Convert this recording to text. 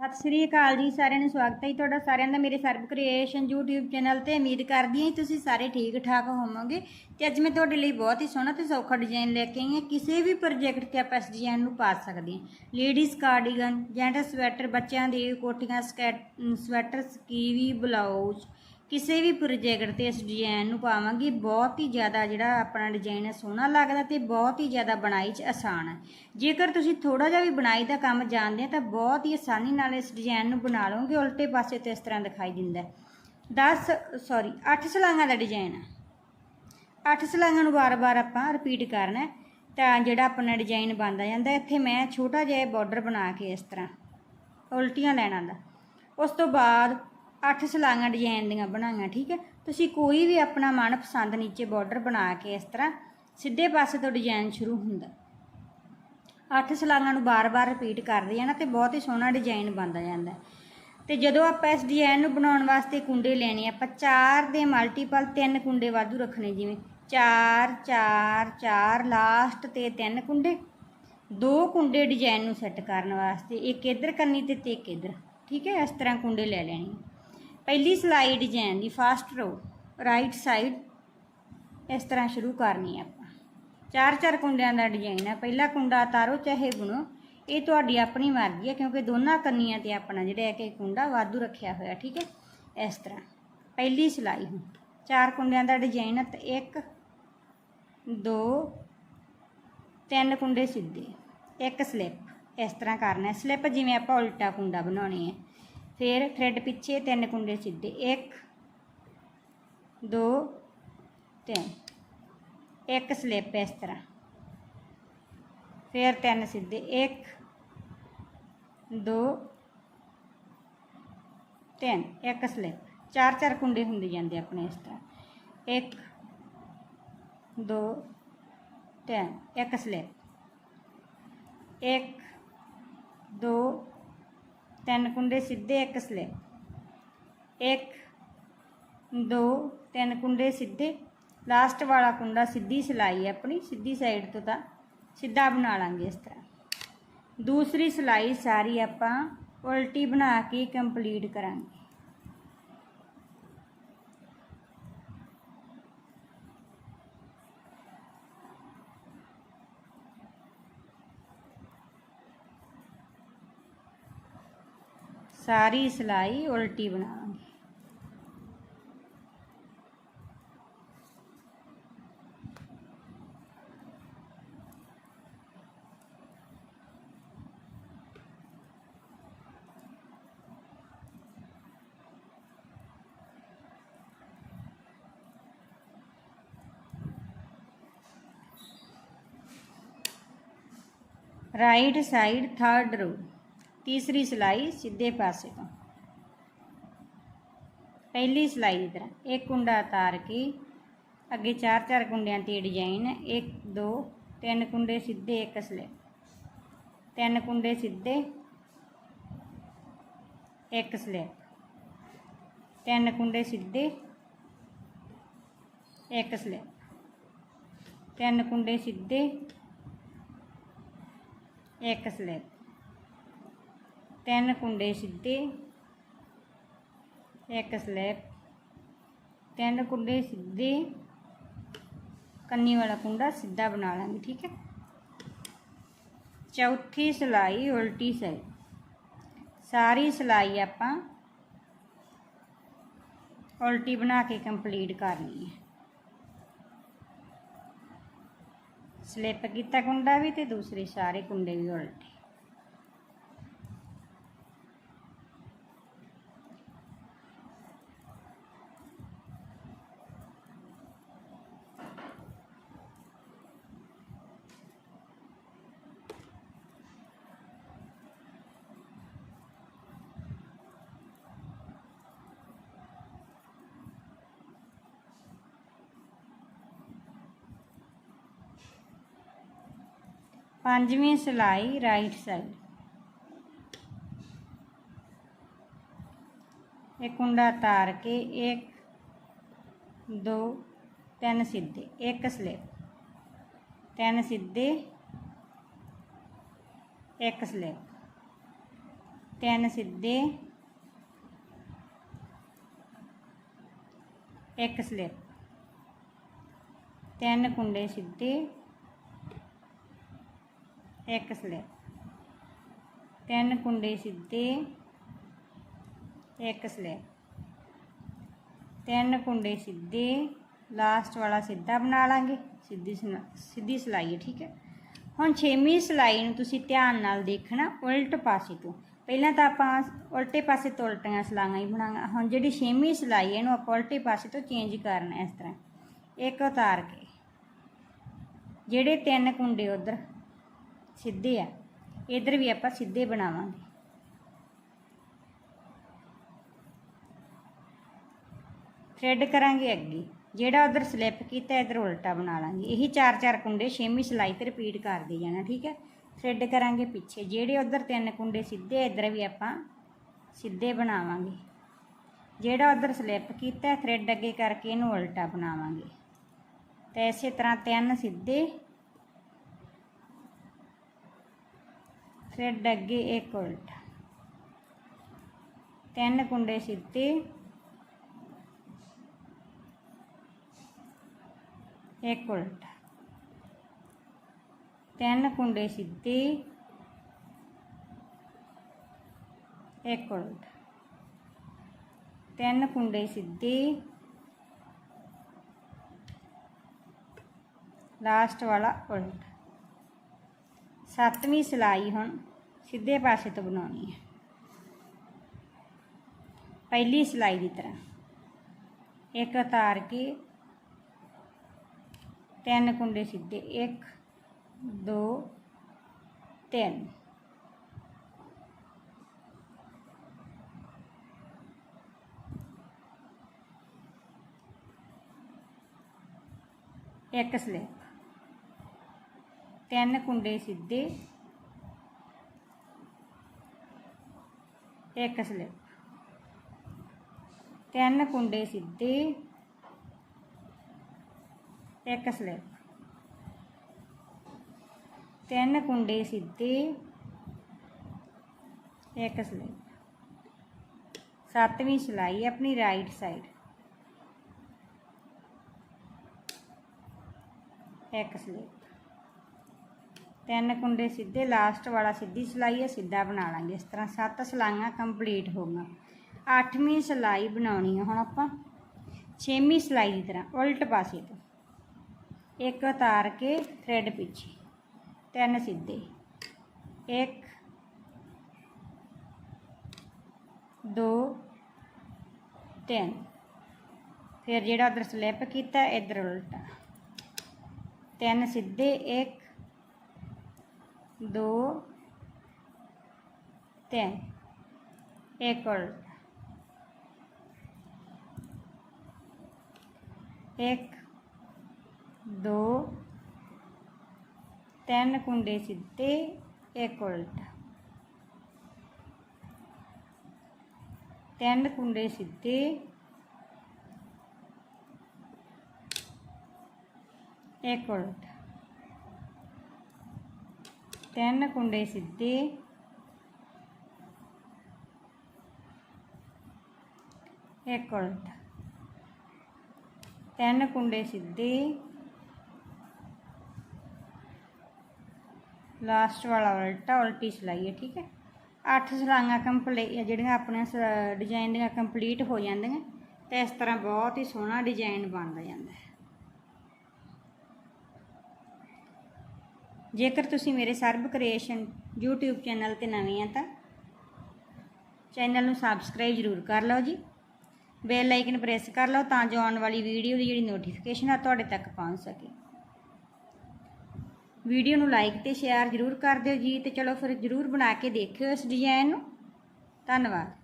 ਸਤਿ ਸ੍ਰੀ ਅਕਾਲ ਜੀ, ਸਾਰਿਆਂ ਨੂੰ ਸਵਾਗਤ ਹੈ ਜੀ ਤੁਹਾਡਾ, ਸਾਰਿਆਂ ਦਾ ਮੇਰੇ ਸਰਬ ਕ੍ਰੀਏਸ਼ਨ YouTube ਚੈਨਲ ਤੇ ਉਮੀਦ ਕਰਦੀ ਹਾਂ ਜੀ ਤੁਸੀਂ ਸਾਰੇ ਠੀਕ ਠਾਕ ਹੋਵੋਗੇ। ਤੇ ਅੱਜ ਮੈਂ ਤੁਹਾਡੇ ਲਈ ਬਹੁਤ ਹੀ ਸੋਹਣਾ ਤੇ ਸੌਖਾ ਡਿਜ਼ਾਈਨ ਲੈ ਕੇ ਆਈ ਹਾਂ। ਕਿਸੇ ਵੀ ਪ੍ਰੋਜੈਕਟ ਤੇ ਆਪਾਂ ਇਸ ਡਿਜ਼ਾਈਨ ਨੂੰ ਪਾ ਸਕਦੇ ਹਾਂ। ਲੇਡੀਜ਼ ਕਾਰਡੀਗਨ ਜੈਂਟਸ ਸਵੈਟਰ ਬੱਚਿਆਂ ਦੇ ਕੋਟੀਆਂ ਸਕੈਟ ਸਵੈਟਰ ਸਕੀਵੀ ਬਲਾਊਜ਼ ਕਿਸੇ ਵੀ ਪ੍ਰੋਜੈਕਟ ਤੇ ਇਸ ਡਿਜ਼ਾਈਨ ਨੂੰ ਪਾਵਾਂਗੇ, ਬਹੁਤ ਹੀ ਜ਼ਿਆਦਾ ਜਿਹੜਾ ਆਪਣਾ ਡਿਜ਼ਾਈਨ ਹੈ ਸੋਹਣਾ ਲੱਗਦਾ ਤੇ ਬਹੁਤ ਹੀ ਜ਼ਿਆਦਾ ਬਣਾਈ 'ਚ ਆਸਾਨ ਹੈ। ਜੇਕਰ ਤੁਸੀਂ ਥੋੜਾ ਜਿਹਾ ਵੀ ਬਣਾਈ ਦਾ ਕੰਮ ਜਾਣਦੇ ਆ ਤਾਂ ਬਹੁਤ ਹੀ ਆਸਾਨੀ ਨਾਲ ਇਸ ਡਿਜ਼ਾਈਨ ਨੂੰ ਬਣਾ ਲਓਗੇ, ਉਲਟੇ ਪਾਸੇ ਤੇ ਇਸ ਤਰ੍ਹਾਂ ਦਿਖਾਈ ਦਿੰਦਾ ਹੈ। 10 ਸੌਰੀ 8 ਸਲਾਈਆਂ ਦਾ ਡਿਜ਼ਾਈਨ ਹੈ। 8 ਸਲਾਈਆਂ ਨੂੰ ਵਾਰ-ਵਾਰ ਆਪਾਂ ਰਿਪੀਟ ਕਰਨਾ ਤਾਂ ਜਿਹੜਾ ਆਪਣਾ ਡਿਜ਼ਾਈਨ ਬਣਦਾ ਜਾਂਦਾ, ਇੱਥੇ ਮੈਂ ਛੋਟਾ ਜਿਹਾ ਬਾਰਡਰ ਬਣਾ ਕੇ ਇਸ ਤਰ੍ਹਾਂ ਉਲਟੀਆਂ ਲੈਣਾ ਦਾ। ਉਸ ਤੋਂ ਬਾਅਦ 8 ਸਲਾਈਆਂ ਡਿਜ਼ਾਈਨ ਦੀਆਂ ਬਣਾਈਆਂ, ਠੀਕ ਹੈ? ਤੁਸੀਂ ਕੋਈ ਵੀ ਆਪਣਾ ਮਨਪਸੰਦ ਨੀਚੇ ਬਾਰਡਰ ਬਣਾ ਕੇ ਇਸ ਤਰ੍ਹਾਂ ਸਿੱਧੇ ਪਾਸੇ ਤੋਂ ਡਿਜ਼ਾਈਨ ਸ਼ੁਰੂ ਹੁੰਦਾ। ਅੱਠ ਸਲਾਈਆਂ ਨੂੰ ਬਾਰ-ਬਾਰ ਰਿਪੀਟ ਕਰਦੇ ਆ ਨਾ, ਤੇ ਬਹੁਤ ਹੀ ਸੋਹਣਾ ਡਿਜ਼ਾਈਨ ਬਣਦਾ ਜਾਂਦਾ। ਹੈ। ਤੇ ਜਦੋਂ ਆਪਾਂ ਇਸ ਡਿਜ਼ਾਈਨ ਨੂੰ ਬਣਾਉਣ ਵਾਸਤੇ ਕੁੰਡੇ ਲੈਣੇ ਆਪਾਂ ਚਾਰ ਦੇ ਮਲਟੀਪਲ ਤਿੰਨ ਕੁੰਡੇ ਵਾਧੂ ਰੱਖਣੇ, ਜਿਵੇਂ 4 4 4 ਲਾਸਟ ਤੇ ਤਿੰਨ ਕੁੰਡੇ। ਦੋ ਕੁੰਡੇ ਡਿਜ਼ਾਈਨ ਨੂੰ ਸੈੱਟ ਕਰਨ ਵਾਸਤੇ, ਇੱਕ ਇੱਧਰ ਕਰਨੀ ਤੇ ਇੱਕ ਇੱਧਰ, ਠੀਕ ਹੈ? ਇਸ ਤਰ੍ਹਾਂ ਕੁੰਡੇ ਲੈ ਲੈਣੇ ਪਹਿਲੀ ਸਲਾਈ ਡਿਜ਼ਾਈਨ ਦੀ ਫਾਸਟ ਰੋ ਰਾਈਟ ਸਾਈਡ ਇਸ ਤਰ੍ਹਾਂ ਸ਼ੁਰੂ ਕਰਨੀ ਹੈ ਆਪਾਂ। ਚਾਰ ਚਾਰ ਕੁੰਡਿਆਂ ਦਾ ਡਿਜ਼ਾਈਨ ਹੈ। ਪਹਿਲਾ ਕੁੰਡਾ ਤਾਰੋ ਚਾਹੇ ਗੁਣੋ ਇਹ ਤੁਹਾਡੀ ਆਪਣੀ ਮਰਜ਼ੀ ਹੈ, ਕਿਉਂਕਿ ਦੋਨਾਂ ਕੰਨੀਆਂ ਤੇ ਆਪਣਾ ਜਿਹੜਾ ਹੈ ਕਿ ਕੁੰਡਾ ਵਾਧੂ ਰੱਖਿਆ ਹੋਇਆ, ਠੀਕ ਹੈ? ਇਸ ਤਰ੍ਹਾਂ, ਪਹਿਲੀ ਸਲਾਈ ਹੁਣ। ਚਾਰ ਕੁੰਡਿਆਂ ਦਾ ਡਿਜ਼ਾਈਨ ਹੈ, ਤੇ ਇੱਕ, ਦੋ, ਤਿੰਨ ਕੁੰਡੇ ਸਿੱਧੇ। ਇੱਕ ਸਲਿੱਪ ਇਸ ਤਰ੍ਹਾਂ ਕਰਨਾ ਸਲਿੱਪ ਜਿਵੇਂ ਆਪਾਂ ਉਲਟਾ ਕੁੰਡਾ ਬਣਾਉਣੀ ਹੈ। ਫਿਰ ਥ੍ਰੈਡ ਪਿੱਛੇ ਤਿੰਨ ਕੁੰਡੇ ਸਿੱਧੇ, ਇੱਕ, ਦੋ, ਤਿੰਨ। ਇੱਕ ਸਲਿੱਪ ਇਸ ਤਰ੍ਹਾਂ। ਫਿਰ ਤਿੰਨ ਸਿੱਧੇ, ਇੱਕ, ਦੋ, ਤਿੰਨ। ਇੱਕ ਸਲਿੱਪ ਚਾਰ ਚਾਰ ਕੁੰਡੇ ਹੁੰਦੇ ਜਾਂਦੇ ਆਪਣੇ ਇਸ ਤਰ੍ਹਾਂ। ਇੱਕ, ਦੋ, ਤਿੰਨ। ਇੱਕ ਸਲਿੱਪ ਇੱਕ, ਦੋ ਤਿੰਨ ਕੁੰਡੇ ਸਿੱਧੇ, ਇੱਕ ਸਲਿੱਪ ਇੱਕ, ਦੋ, ਤਿੰਨ ਕੁੰਡੇ ਸਿੱਧੇ। ਲਾਸਟ ਵਾਲਾ ਕੁੰਡਾ ਸਿੱਧੀ ਸਿਲਾਈ ਹੈ ਆਪਣੀ, ਸਿੱਧੀ ਸਾਈਡ ਤੋਂ ਤਾਂ ਸਿੱਧਾ ਬਣਾ ਲਾਂਗੇ ਇਸ ਤਰ੍ਹਾਂ। ਦੂਸਰੀ ਸਿਲਾਈ ਸਾਰੀ ਆਪਾਂ ਉਲਟੀ ਬਣਾ ਕੇ ਕੰਪਲੀਟ ਕਰਾਂਗੇ। ਸਾਰੀ ਸਿਲਾਈ ਉਲਟੀ ਬਣਾਵਾਂਗੇ ਰਾਈਟ ਸਾਈਡ ਥਰਡ ਰੋ ਤੀਸਰੀ ਸਿਲਾਈ ਸਿੱਧੇ ਪਾਸੇ ਤੋਂ। ਪਹਿਲੀ ਸਿਲਾਈ ਦੀ ਤਰ੍ਹਾਂ ਇੱਕ ਕੁੰਡਾ ਤਾਰ ਕੇ ਅੱਗੇ ਚਾਰ ਚਾਰ ਕੁੰਡਿਆਂ ਤੇ ਡਿਜ਼ਾਈਨ 1 2 ਤਿੰਨ ਕੁੰਡੇ ਸਿੱਧੇ, ਇੱਕ ਸਲਿਪ ਤਿੰਨ ਕੁੰਡੇ ਸਿੱਧੇ, ਇੱਕ ਸਲਿਪ ਤਿੰਨ ਕੁੰਡੇ ਸਿੱਧੇ, ਇੱਕ ਸਲਿਪ ਤਿੰਨ ਕੁੰਡੇ ਸਿੱਧੇ, ਇੱਕ ਸਲਿਪ ਤਿੰਨ ਕੁੰਡੇ ਸਿੱਧੇ, ਇੱਕ ਸਲਿਪ ਤਿੰਨ ਕੁੰਡੇ ਸਿੱਧੇ, ਕੰਨੀ ਵਾਲਾ ਕੁੰਡਾ ਸਿੱਧਾ ਬਣਾ ਲਾਂਗੇ, ਠੀਕ ਹੈ। ਚੌਥੀ ਸਿਲਾਈ ਉਲਟੀ ਸਾਈਡ ਸਾਰੀ ਸਿਲਾਈ ਆਪਾਂ ਉਲਟੀ ਬਣਾ ਕੇ ਕੰਪਲੀਟ ਕਰਨੀ ਹੈ। ਸਲਿੱਪ ਕੀਤਾ ਕੁੰਡਾ ਵੀ ਤੇ ਦੂਸਰੇ ਸਾਰੇ ਕੁੰਡੇ ਵੀ ਉਲਟੇ। ਪੰਜਵੀਂ ਸਿਲਾਈ ਰਾਈਟ ਸਾਈਡ ਇੱਕ ਕੁੰਡਾ ਤਾਰ ਕੇ ਇੱਕ, ਦੋ, ਤਿੰਨ ਸਿੱਧੇ, ਇੱਕ ਸਲਿਪ। ਤਿੰਨ ਸਿੱਧੇ, ਇੱਕ ਸਲਿਪ। ਤਿੰਨ ਸਿੱਧੇ, ਇੱਕ ਸਲਿਪ। ਤਿੰਨ ਕੁੰਡੇ ਸਿੱਧੇ ਇੱਕ ਸਲਿਪ ਤਿੰਨ ਕੁੰਡੇ ਸਿੱਧੇ, ਇੱਕ ਸਲਿਪ ਤਿੰਨ ਕੁੰਡੇ ਸਿੱਧੇ ਲਾਸਟ ਵਾਲਾ ਸਿੱਧਾ ਬਣਾ ਲਾਂਗੇ। ਸਿੱਧੀ ਸਲਾ- ਸਿੱਧੀ ਸਲਾਈ ਹੈ, ਠੀਕ ਹੈ। ਹੁਣ ਛੇਵੀਂ ਸਲਾਈ ਨੂੰ ਤੁਸੀਂ ਧਿਆਨ ਨਾਲ ਦੇਖਣਾ ਉਲਟ ਪਾਸੇ ਤੋਂ। ਪਹਿਲਾਂ ਤਾਂ ਆਪਾਂ ਉਲਟੇ ਪਾਸੇ ਤੋਂ ਉਲਟੀਆਂ ਸਲਾਈਆਂ ਹੀ ਬਣਾਂਗਾ ਹੁਣ ਜਿਹੜੀ ਛੇਵੀਂ ਸਲਾਈ ਹੈ, ਇਹਨੂੰ ਆਪਾਂ ਉਲਟੇ ਪਾਸੇ ਤੋਂ ਚੇਂਜ ਕਰਨਾ ਇਸ ਤਰ੍ਹਾਂ। ਇੱਕ ਉਤਾਰ ਕੇ। ਜਿਹੜੇ ਤਿੰਨ ਕੁੰਡੇ ਉਧਰ ਸਿੱਧੇ ਆ। ਇਧਰ ਵੀ ਆਪਾਂ ਸਿੱਧੇ ਬਣਾਵਾਂਗੇ। ਥ੍ਰੈਡ ਕਰਾਂਗੇ ਅੱਗੇ। ਜਿਹੜਾ ਉਧਰ ਸਲਿੱਪ ਕੀਤਾ, ਇਧਰ ਉਲਟਾ ਬਣਾ ਲਾਂਗੇ। ਇਹੀ ਚਾਰ ਚਾਰ ਕੁੰਡੇ ਛੇਵੀਂ ਸਲਾਈ ਤੇ ਰਿਪੀਟ ਕਰਦੇ ਜਾਣਾ, ਠੀਕ ਹੈ? ਥ੍ਰੈਡ ਕਰਾਂਗੇ ਪਿੱਛੇ। ਜਿਹੜੇ ਉਧਰ ਤਿੰਨ ਕੁੰਡੇ ਸਿੱਧੇ ਇਧਰ ਵੀ ਆਪਾਂ ਸਿੱਧੇ ਬਣਾਵਾਂਗੇ। ਜਿਹੜਾ ਉਧਰ ਸਲਿੱਪ ਕੀਤਾ ਥ੍ਰੈਡ ਅੱਗੇ ਕਰਕੇ ਇਹਨੂੰ ਉਲਟਾ ਬਣਾਵਾਂਗੇ। ਤੇ ਇਸੇ ਤਰ੍ਹਾਂ ਤਿੰਨ ਸਿੱਧੇ ਥ੍ਰੈਡ ਅੱਗੇ ਇੱਕ ਉਲਟਾ ਤਿੰਨ ਕੁੰਡੇ ਸਿੱਧੇ ਇੱਕ ਉਲਟਾ ਤਿੰਨ ਕੁੰਡੇ ਸਿੱਧੇ ਇੱਕ ਉਲਟਾ ਤਿੰਨ ਕੁੰਡੇ ਸਿੱਧੇ ਲਾਸਟ ਵਾਲਾ ਉਲਟ ਸੱਤਵੀਂ ਸਿਲਾਈ ਹੁਣ ਸਿੱਧੇ ਪਾਸੇ ਤੋਂ ਬਣਾਉਣੀ ਹੈ। ਪਹਿਲੀ ਸਿਲਾਈ ਦੀ ਤਰ੍ਹਾਂ ਇੱਕ ਉਤਾਰ ਕੇ ਤਿੰਨ ਕੁੰਡੇ ਸਿੱਧੇ 1 2 3 ਇੱਕ ਸਲਿਪ ਤਿੰਨ ਕੁੰਡੇ ਸਿੱਧੇ। ਇੱਕ ਸਲਿਪ। ਤਿੰਨ ਕੁੰਡੇ ਸਿੱਧੇ। ਇੱਕ ਸਲਿਪ। ਤਿੰਨ ਕੁੰਡੇ ਸਿੱਧੇ। ਇੱਕ ਸਲਿਪ। ਸੱਤਵੀਂ ਸਿਲਾਈ ਆਪਣੀ ਰਾਈਟ ਸਾਈਡ ਇੱਕ ਸਲਿਪ। ਤਿੰਨ ਕੁੰਡੇ ਸਿੱਧੇ ਲਾਸਟ ਵਾਲਾ ਸਿੱਧੀ ਸਲਾਈ ਹੈ ਸਿੱਧਾ ਬਣਾ ਲਾਂਗੇ। ਇਸ ਤਰ੍ਹਾਂ ਸੱਤ ਸਲਾਈਆਂ ਕੰਪਲੀਟ ਹੋ ਗਈਆਂ। ਅੱਠਵੀਂ ਸਲਾਈ ਬਣਾਉਣੀ ਹੈ ਹੁਣ ਆਪਾਂ। ਛੇਵੀਂ ਸਲਾਈ ਦੀ ਤਰ੍ਹਾਂ, ਉਲਟ ਪਾਸੇ ਤੋਂ। ਇੱਕ ਉਤਾਰ ਕੇ ਥ੍ਰੈਡ ਪਿੱਛੇ। ਤਿੰਨ ਸਿੱਧੇ। ਇੱਕ, ਦੋ, ਤਿੰਨ। ਫਿਰ ਜਿਹੜਾ ਉਧਰ ਸਲਿੱਪ ਕੀਤਾ, ਇਧਰ ਉਲਟਾ। ਤਿੰਨ ਸਿੱਧੇ, ਇੱਕ ਦੋ, ਤਿੰਨ। ਇੱਕ ਉਲਟਾ ਇੱਕ, ਦੋ, ਤਿੰਨ ਕੁੰਡੇ ਸਿੱਧੇ, ਇੱਕ ਉਲਟਾ। ਤਿੰਨ ਕੁੰਡੇ ਸਿੱਧੇ। ਇੱਕ ਤਿੰਨ ਕੁੰਡੇ ਸਿੱਧੇ। ਇੱਕ ਉਲਟਾ। ਤਿੰਨ ਕੁੰਡੇ ਸਿੱਧੇ। ਲਾਸਟ ਵਾਲਾ ਉਲਟਾ, ਉਲਟੀ ਸਿਲਾਈ ਹੈ ਠੀਕ ਹੈ? ਅੱਠ ਸਿਲਾਈਆਂ ਕੰਪਲੀਟ ਜਿਹੜੀਆਂ ਆਪਣੀਆਂ ਡਿਜ਼ਾਈਨ ਦੀਆਂ ਕੰਪਲੀਟ ਹੋ ਜਾਂਦੀਆਂ ਤੇ ਇਸ ਤਰ੍ਹਾਂ ਬਹੁਤ ਹੀ ਸੋਹਣਾ ਡਿਜ਼ਾਈਨ ਬਣਦਾ ਜਾਂਦਾ ਹੈ। ਜੇਕਰ ਤੁਸੀਂ ਮੇਰੇ ਸਰਬ ਕ੍ਰੀਏਸ਼ਨ YouTube ਚੈਨਲ ਤੇ ਨਵੇਂ ਆ ਤਾਂ ਚੈਨਲ ਨੂੰ ਸਬਸਕ੍ਰਾਈਬ ਜ਼ਰੂਰ ਕਰ ਲਓ ਜੀ। ਬੈਲ ਆਈਕਨ ਪ੍ਰੈਸ ਕਰ ਲਓ ਤਾਂ ਜੋ ਆਉਣ ਵਾਲੀ ਵੀਡੀਓ ਦੀ ਜਿਹੜੀ ਨੋਟੀਫਿਕੇਸ਼ਨ ਆ ਤੁਹਾਡੇ ਤੱਕ ਪਹੁੰਚ ਸਕੇ। ਵੀਡੀਓ ਨੂੰ ਲਾਈਕ ਤੇ ਸ਼ੇਅਰ ਜ਼ਰੂਰ ਕਰ ਦਿਓ ਜੀ ਤੇ ਚਲੋ ਫਿਰ ਜ਼ਰੂਰ ਬਣਾ ਕੇ ਦੇਖਿਓ ਇਸ ਡਿਜ਼ਾਈਨ ਨੂੰ। ਧੰਨਵਾਦ।